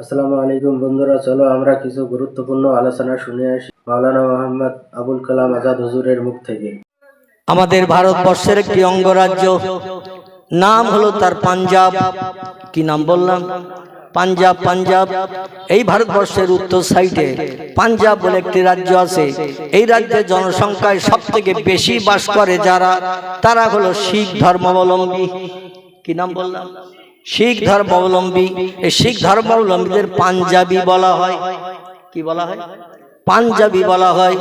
আসসালামু আলাইকুম বন্ধুরা, চলো আমরা কিছু গুরুত্বপূর্ণ আলোচনা শুনে আসি। মাওলানা মোহাম্মদ আবুল কালাম আজাদ হুজুরের মুখ থেকে। আমাদের ভারতবর্ষের একটি অঙ্গরাজ্য। নাম হলো তার পাঞ্জাব। কি নাম বললাম? পাঞ্জাব পাঞ্জাব। এই ভারতবর্ষের উত্তর সাইডে পাঞ্জাব বলে একটি রাজ্য আছে। এই রাজ্যের জনসংখ্যায় সব থেকে বেশি বাস করে যারা, তারা হলো শিখ ধর্মাবলম্বী। কি নাম বললাম? শিখ ধর্মাবলম্বী এই শিখ ধর্মাবলম্বীদের পাঞ্জাবি বলা হয়। কি বলা হয়? পাঞ্জাবি বলা হয়।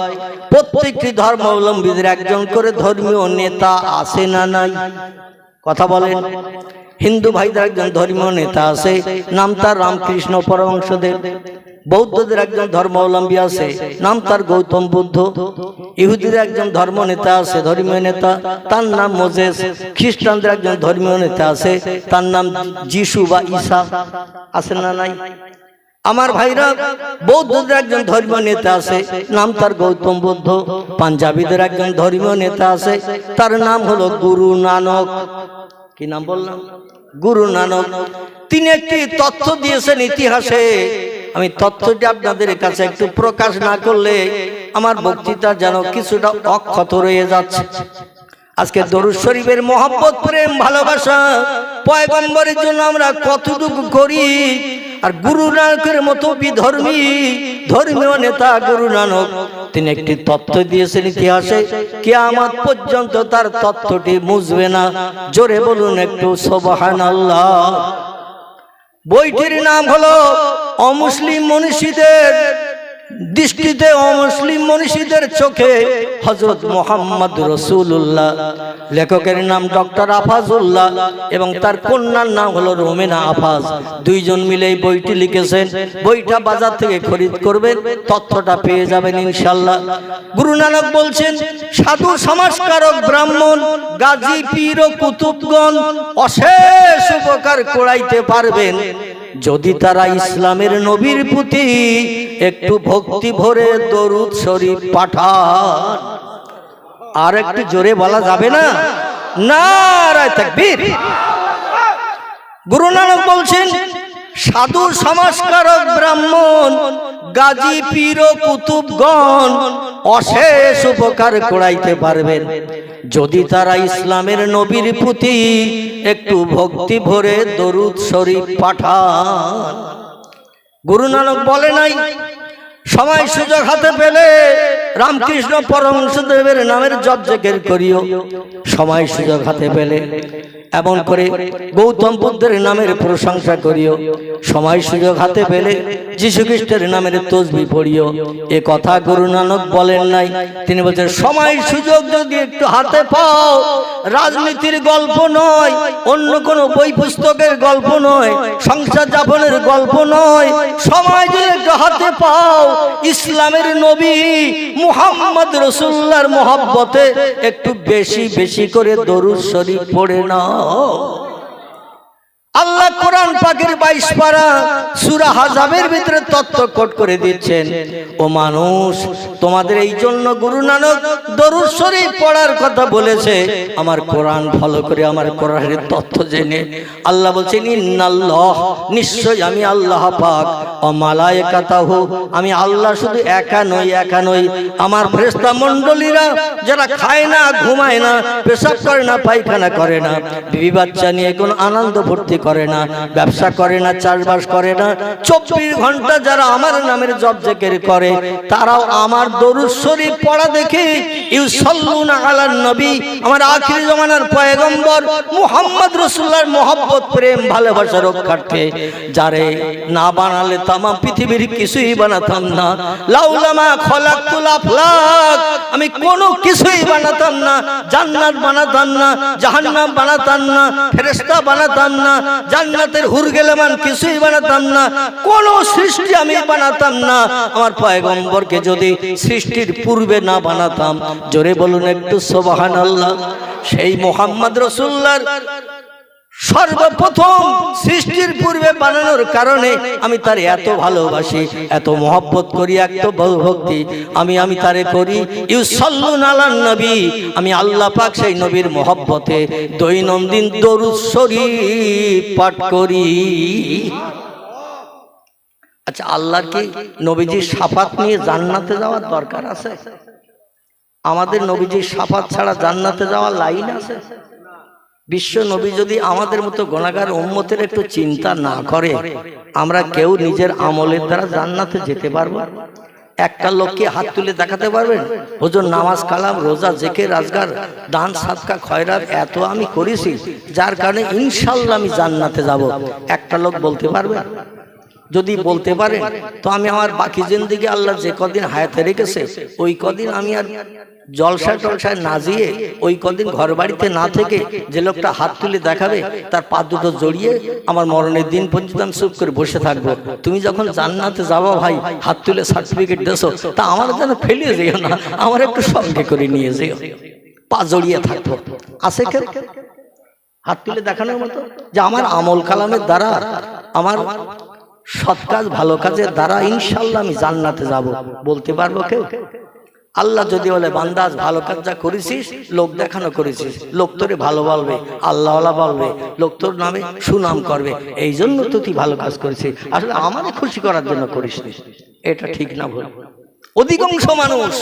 প্রত্যেকটি ধর্মাবলম্বীদের একজন করে ধর্মীয় নেতা আছে না নাই? কথা বলেন। হিন্দু ভাইদের একজন ধর্মীয় নেতা আছে নাম তার রামকৃষ্ণ পরমংশদেব বৌদ্ধদের একজন ধর্মাবলম্বী আছে, নাম তার গৌতম বুদ্ধ। ইহুদিদের একজন ধর্ম নেতা আছে, ধর্মীয় নেতা। তার নাম মোজেস। খ্রিস্টানদের একজন ধর্মীয় নেতা আছে, তার নাম যিশু বা ঈশা আছে না নাই? আমার ভাইরা, বৌদ্ধদের একজন ধর্মীয় নেতা আছে, নাম তার গৌতম বুদ্ধ। পাঞ্জাবিদের একজন ধর্মীয় নেতা আছে, তার নাম হলো গুরু নানক। কি নাম বললাম? গুরু নানক। তিনি একটি তথ্য দিয়েছেন ইতিহাসে। আমি তথ্যটি আপনাদের কাছে একটু প্রকাশ না করলে আমার বক্তৃতা যেন কিছুটা অক্ষত রয়ে যাচ্ছে। আজকে দরুদ শরীফের মহব্বত প্রেম ভালোবাসা পয়গম্বরের জন্য আমরা কতটুকু করি? আর গুরু নানকের মতো বিধর্মী ধর্মীয় নেতা গুরু নানক তিনি একটি তত্ত্ব দিয়েছেন ইতিহাসে। কে আমার পর্যন্ত তার তত্ত্বটি বুঝবে না। জোরে বলুন একটু সোবাহান আল্লাহ বইটির নাম হলো অমুসলিম মনীষীদের দৃষ্টিতে অমুসলিম মনীষীদের চোখে হজরত মোহাম্মদ রসুল্লাহ লেখকের নাম ডক্টর আফাজুল্লাহ এবং তার কন্যার নাম হলো রোমেনা আফাজ। দুইজন মিলে এই বইটি লিখেছেন। বইটা বাজার থেকে খরিদ করবেন, তথ্যটা পেয়ে যাবেন ইনশাল্লাহ গুরু নানক বলছেন, সাধু, সমাজকারক, ব্রাহ্মণ, গাজী, পীর ও কুতুবগণ অশেষ উপকার করাইতে পারবেন। যদি তারা ইসলামের নবীর প্রতি একটু ভক্তি ভরে দরুদ শরীফ পাঠান। আর একটু জোরে বলা যাবে না? না। রায় তাকবীর। গুরু নানক বলছেন সাধু সমাজকারক ব্রাহ্মণ, গাজী পীর কুতুবগণ অশেষ উপকার করাইতে পারবেন। যদি তারা ইসলামের নবীর প্রতি একটু ভক্তি ভরে দরুদ শরীফ পাঠান। গুরু নানক বলে নাই, সময় সুযোগ হাতে পেলে রামকৃষ্ণ পরমহংসদেবের নামের জপ করিও। সময় সুযোগ হাতে পেলে এমন করে গৌতম বুদ্ধের নামের প্রশংসা করিও। সময় সুযোগ হাতে পেলে যীশু খ্রিস্টের নামের তসবি পড়িও। এ কথা গুরু নানক বলেন নাই। তিনি বলছেন সময় সুযোগ যদি একটু হাতে পাও রাজনীতির গল্প নয়, অন্য কোনো বই পুস্তকের গল্প নয়, সংসার যাপনের গল্প নয় সময় যদি হাতে পাও ইসলামের নবী মুহাম্মদ রসুল্লার মোহাব্বতে একটু বেশি বেশি করে দরুদ শরীফ পড়ে নাও। আল্লাহ কোরআন পাকের বাইশ পারা সুরা হাজাবের ভিতরে তত্ত্ব কোট করে দিচ্ছেন। ও মানুষ, তোমাদের এই জন্য গুরু নানক দরুদ শরীফ পড়ার কথা বলেছে। আমার কোরআন ভালো করে আমার কোরআনের তথ্য জেনে আল্লাহ বলছেন, ইন্নাল্লাহ নিশ্চয় আমি আল্লাহ পাক। ও মালায়েকাতাহু, আমি আল্লাহ শুধু একা নই একা নই। আমার ফেরেশতা মণ্ডলীরা যারা খায় না, ঘুমায় না, পেশাব করে না, পায়খানা করে না। বিবি বাচ্চা নিয়ে কোনো আনন্দ ভর্তি করে না, ব্যবসা করে না, চাষবাস করে না। চব্বিশ ঘণ্টা যারা আমার নামের জব জেকের করে, তারাও আমার দরুদ শরীফ পড়া দেখে, ইউসাল্লুনা আলান নবী, আমার আখির জমানার পয়গম্বর মুহাম্মদ রাসূলুল্লাহর মহব্বত, প্রেম, ভালোবাসা রক্ষার্থে। যারে না বানালে তামাম পৃথিবীর কিছুই বানাতাম না। লাউলামা খলাকুল আফলাক, আমি কোনো কিছুই বানাতাম না। জান্নাত বানাতাম না, জাহান্নাম বানাতাম না, ফেরেশতা বানাতাম না জান্নাতের হুর গেলেমান কিছুই বানাতাম না, কোন সৃষ্টি আমি বানাতাম না। আমার পয়গম্বরকে যদি সৃষ্টির পূর্বে না বানাতাম, জোরে বলুন একটু সোবাহান আল্লাহ সেই মোহাম্মদ রসুল্লার সর্বপ্রথম সৃষ্টির পূর্বে বানানোর কারণে আমি তার এত ভালোবাসি, এত মহব্বত করি, এত ভক্তি। আমি আমি তারে করি ইউ সল্লুন আলান নবী। আমি আল্লাহ পাক সেই নবীর মহব্বতে দৈনন্দিন দরুদ শরীফ পাঠ করি। আচ্ছা আল্লাহর কি নবীজির সাফাত নিয়ে জান্নাতে যাওয়ার দরকার আছে? আমাদের নবীজির সাফাত ছাড়া জান্নাতে যাওয়ার লাইন আছে? বিশ্ব নবী যদি আমাদের মতো গণাগার উম্মতের একটু চিন্তা না করে আমরা কেউ নিজের আমলের দ্বারা জান্নাতে যেতে পারব? একটা লোককে হাত তুলে দেখাতে পারবেন? হুজুর নামাজ কালাম রোজা জেকে রাজগার দান সাদকা খয়রাত এত আমি করেছি যার কারণে ইনশাল্লাহ আমি জান্নাতে যাব। একটা লোক বলতে পারবে? যদি বলতে পারে তো আমি আমার বাকি জিন্দিগি আল্লাহ যে কদিন হায়াতে রেখেছে ওই কদিন আমি আর জলসা টলসায় না যেয়ে ওই কদিন ঘর বাড়িতে না থেকে যে লোকটা হাত তুলে দেখাবে তার পা দুটো জড়িয়ে আমার মরণের দিন পর্যন্ত আমি চুপ করে বসে থাকব। তুমি যখন জান্নাতে যাব ভাই হাত তুলে সার্টিফিকেট দেছো তা আমার যেন ফেলিয়ে যেও না আমার একটু সঙ্গে করে নিয়ে যেও। পা জড়িয়ে থাকব। আছে কেউ? হাত তুলে দেখানোর মতো? যে আমার আমল কালামের দ্বারা আমার সৎ কাজ ভালো কাজের দ্বারা ইনশাল্লাহ আমি জান্নাতে যাব। বলতে পারব কেউ? আল্লাহ যদি বলে বান্দাজ ভালো কাজ যা করেছিস, লোক দেখানো করেছিস, লোক তোরে ভালো বলবে, আল্লাহওয়ালা বলবে, লোক তোর নামে সুনাম করবে, এই জন্য তো তুই ভালো কাজ করেছিস। আসলে আমাদের খুশি করার জন্য করিস। এটা ঠিক না ভুল। অধিকাংশ মানুষ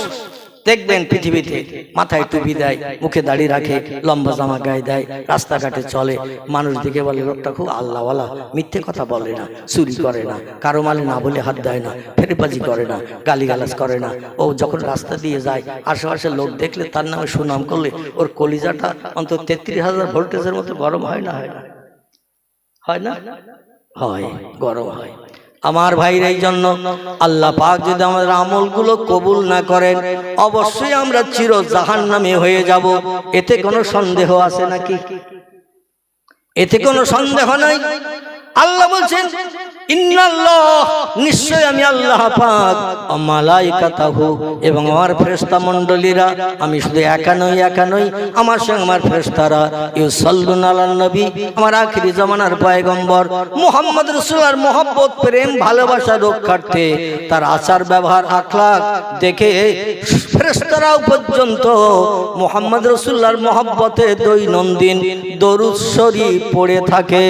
দেখবেন পৃথিবীতে মাথায় টুপি দেয় মুখে দাড়ি রাখে লম্বা জামা গায়ে দেয় রাস্তাঘাটে চলে মানুষ দিকে বলে লোকটা খুব আল্লাহওয়ালা মিথ্যে কথা বলে না চুরি করে না কারও মালে না বলে হাত দেয় না ফেরেবাজি করে না গালিগালাজ করে না ও যখন রাস্তা দিয়ে যায় আশেপাশে লোক দেখলে তার নামে সুনাম করলে ওর কলিজাটা অন্তত তেত্রিশ হাজার ভোল্টেজের মতো গরম হয় না হয় না? হয় না? হয় গরম হয়। আমার ভাইর এই জন্য আল্লাহ পাক যদি আমাদের আমলগুলো কবুল না করেন, অবশ্যই আমরা চির জাহান নামে হয়ে যাব। এতে কোনো সন্দেহ আছে নাকি? এতে কোনো সন্দেহ নাই? আল্লাহ বলছেন নিশ্চয় আমি আল্লাহ পাক মালাইকাতাহু এবং আমার ফেরেশতা মণ্ডলীরা, আমি শুধু একা নই একা নই, আমার সঙ্গে আমার ফেরেশতারা, ইউসাল্লুন আলান নবী, আমার আখিরি জামানার পয়গম্বর, মুহাম্মদ রাসূলুল্লাহর মহব্বত, প্রেম, ভালোবাসা, রক্ষার্থে তার আচার, ব্যবহার আখলাক দেখে ফেরেশতারাও পর্যন্ত মুহাম্মদ রাসূলুল্লাহর মহব্বতে দৈনন্দিন দরুদ শরীফ পড়ে থাকে।